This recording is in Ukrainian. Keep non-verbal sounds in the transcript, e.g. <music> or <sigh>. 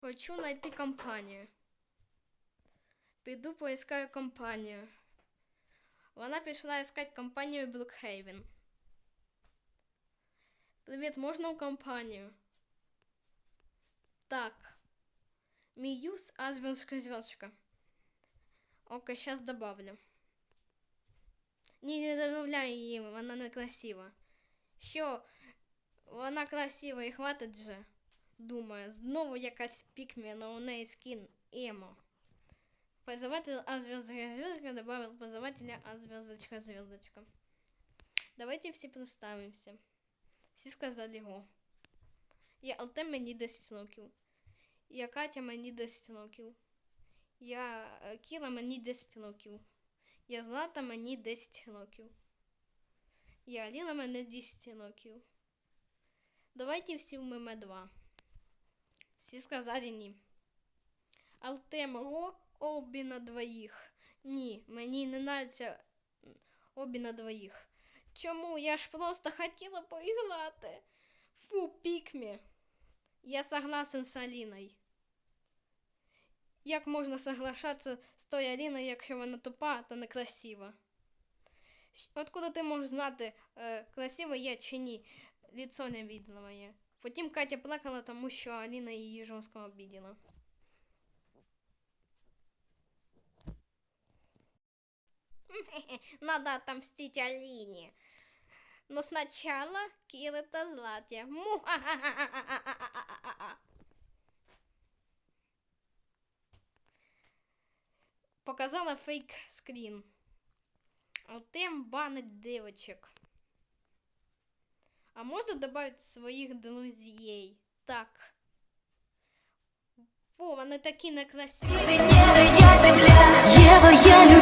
Хочу знайти компанію. Піду поискаю компанію. Вона пішла искать компанію Brookhaven. Привіт, можна у компанію? Так. Мій юз, а звездка звездка. Окей, сейчас добавлю. Ні, не добавляй її, вона не красива. Що? Вона красива і хватить же. Думаю, знову якась пікмі, но у неї скін емо. Позыватель А звездочка звездочка добавил позывателя А звездочка звездочка. Давайте всі представимося. Всі сказали го. Я Алтем мені 10 років. Я Катя мені 10 років. Я е, Кіра мені 10 років. Я Злата мені 10 років. Я Аліна мені 10 років. Давайте всі в меме 2. Всі сказали ні. Алтем Ро обі на двоїх. Ні, мені не нравиться обі на двоїх. Чому? Я ж просто хотіла поіграти. Фу, пікмі. Я согласен з Аліною. Як можна соглашатися з тою Аліною, якщо вона тупа та некрасива? Откуда ти можеш знати, е, красива я чи ні? Лицо не видно моє. Потім Катя плакала, тому що Аліна її жорстко обіділа. <laughs> Надо отомстить Алине. Но сначала Кир это Златья. <laughs> Показала фейк-скрін. Отем банить девочек. А можно добавить своих друзей? Так. О, вони такі некрасиві. Венера, я земля. Ева, я